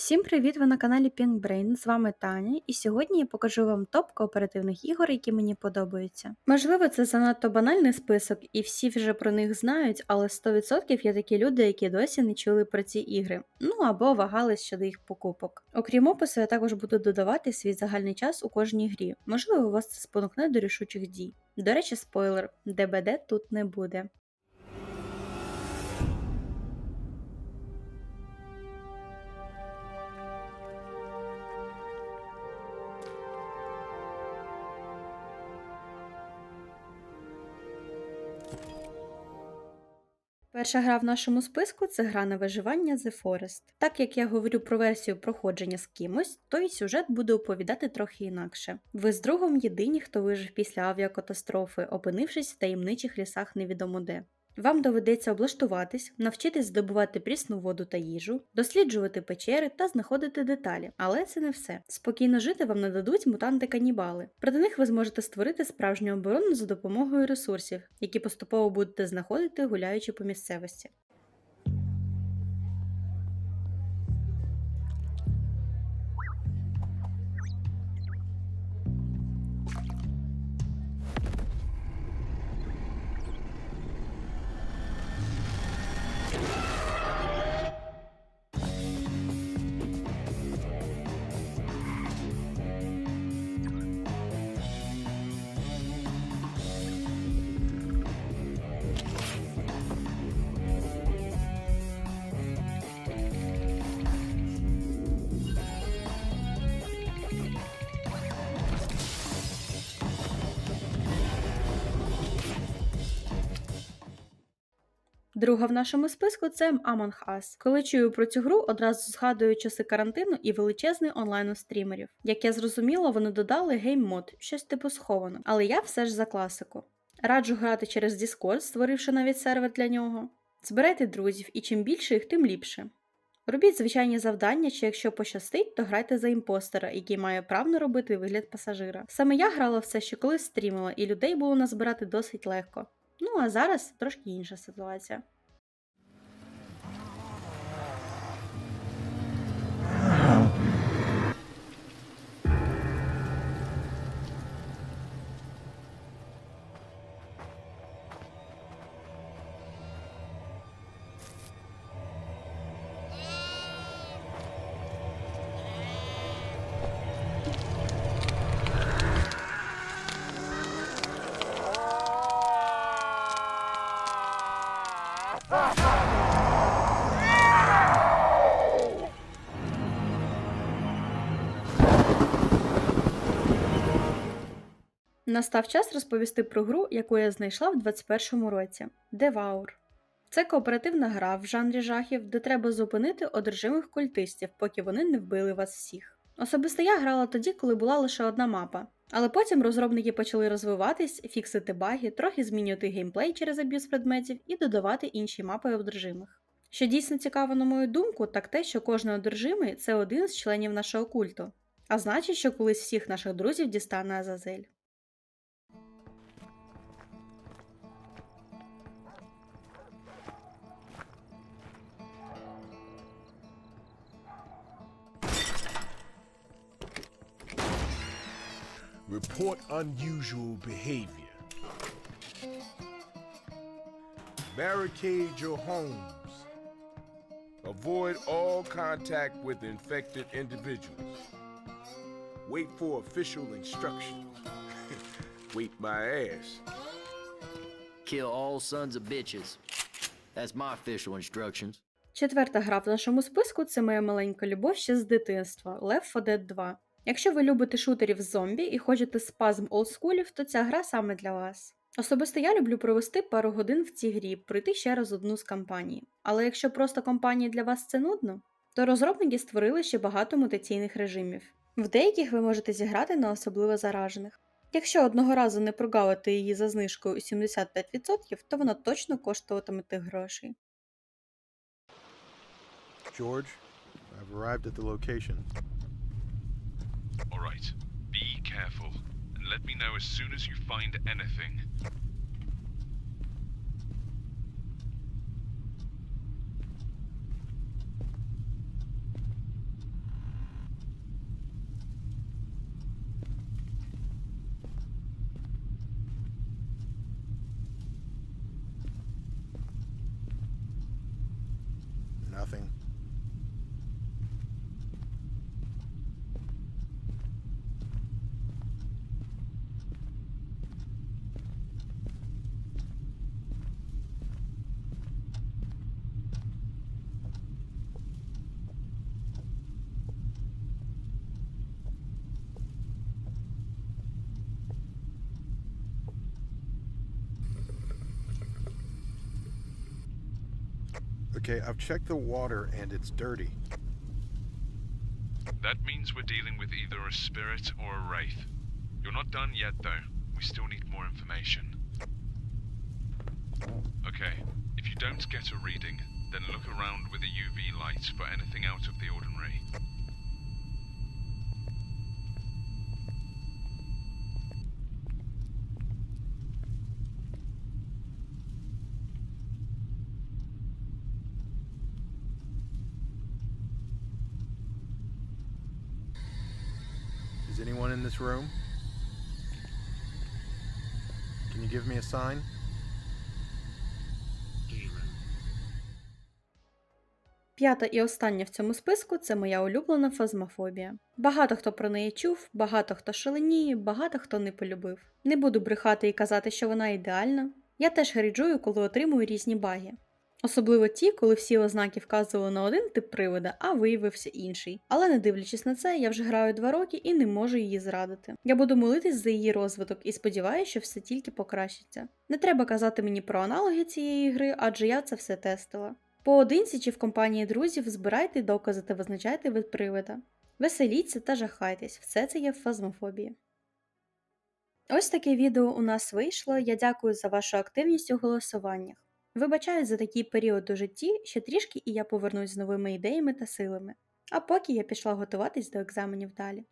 Всім привіт! Ви на каналі Pink Brain. З вами Таня, і сьогодні я покажу вам топ кооперативних ігор, які мені подобаються. Можливо, це занадто банальний список, і всі вже про них знають, але 100% є такі люди, які досі не чули про ці ігри, ну або вагались щодо їх покупок. Окрім опису, я також буду додавати свій загальний час у кожній грі. Можливо, вас це спонукне до рішучих дій. До речі, спойлер: ДБД тут не буде. Перша гра в нашому списку це гра на виживання The Forest. Так як я говорю про версію проходження з кимось, то й сюжет буде оповідати трохи інакше. Ви з другом єдині, хто вижив після авіакатастрофи, опинившись в таємничих лісах невідомо де. Вам доведеться облаштуватись, навчитись здобувати прісну воду та їжу, досліджувати печери та знаходити деталі. Але це не все. Спокійно жити вам нададуть мутанти-канібали. Проти них ви зможете створити справжню оборону за допомогою ресурсів, які поступово будете знаходити, гуляючи по місцевості. Друга в нашому списку це Among Us. Коли чую про цю гру, одразу згадую часи карантину і величезний онлайн у стрімерів. Як я зрозуміла, вони додали гейм-мод, щось типу сховано, але я все ж за класику. Раджу грати через Discord, створивши навіть сервер для нього. Збирайте друзів, і чим більше їх, тим ліпше. Робіть звичайні завдання, чи якщо пощастить, то грайте за імпостера, який має правно робити вигляд пасажира. Саме я грала в це ще коли стрімила, і людей було назбирати досить легко. Ну а зараз трошки інша ситуація. Настав час розповісти про гру, яку я знайшла в 2021 році Devour. Це кооперативна гра в жанрі жахів, де треба зупинити одержимих культистів, поки вони не вбили вас всіх. Особисто я грала тоді, коли була лише одна мапа. Але потім розробники почали розвиватись, фіксити баги, трохи змінювати геймплей через аб'юз предметів і додавати інші мапи одержимих. Що дійсно цікаво, на мою думку, так те, що кожен одержимий це один з членів нашого культу. А значить, що колись всіх наших друзів дістане Азазель. Report unusual behavior. Barricade your homes. Avoid all contact with infected individuals. Wait for official instructions. Wait my ass. Kill all sons of bitches. That's my official instructions. Четверта гра в нашому списку це моя маленька любов ще з дитинства Left 4 Dead 2. Якщо ви любите шутерів з зомбі і хочете спазм олдскулів, то ця гра саме для вас. Особисто я люблю провести пару годин в цій грі, пройти ще раз одну з кампаній. Але якщо просто кампанії для вас це нудно, то розробники створили ще багато мутаційних режимів. В деяких ви можете зіграти на особливо заражених. Якщо одного разу не прогавити її за знижкою у 75%, то вона точно коштуватиме тих грошей. George, I've arrived at the location. Alright, be careful, and let me know as soon as you find anything. Nothing. Okay, I've checked the water and it's dirty. That means we're dealing with either a spirit or a wraith. You're not done yet, though. We still need more information. Okay, if you don't get a reading, then look around with a UV light for anything out of the ordinary. Anyone in this room? Can you give me a sign? П'ята і остання в цьому списку це моя улюблена фазмофобія. Багато хто про неї чув, багато хто шаленіє, багато хто не полюбив. Не буду брехати і казати, що вона ідеальна. Я теж гріджую, коли отримую різні баги. Особливо ті, коли всі ознаки вказували на один тип привода, а виявився інший. Але не дивлячись на це, я вже граю два роки і не можу її зрадити. Я буду молитись за її розвиток і сподіваюся, що все тільки покращиться. Не треба казати мені про аналоги цієї гри, адже я це все тестила. Поодинці чи в компанії друзів збирайте докази та визначайте вид привида. Веселіться та жахайтесь, все це є в фазмофобії. Ось таке відео у нас вийшло. Я дякую за вашу активність у голосуваннях. Вибачаю за такий період у житті, що трішки і я повернусь з новими ідеями та силами. А поки я пішла готуватись до екзаменів далі.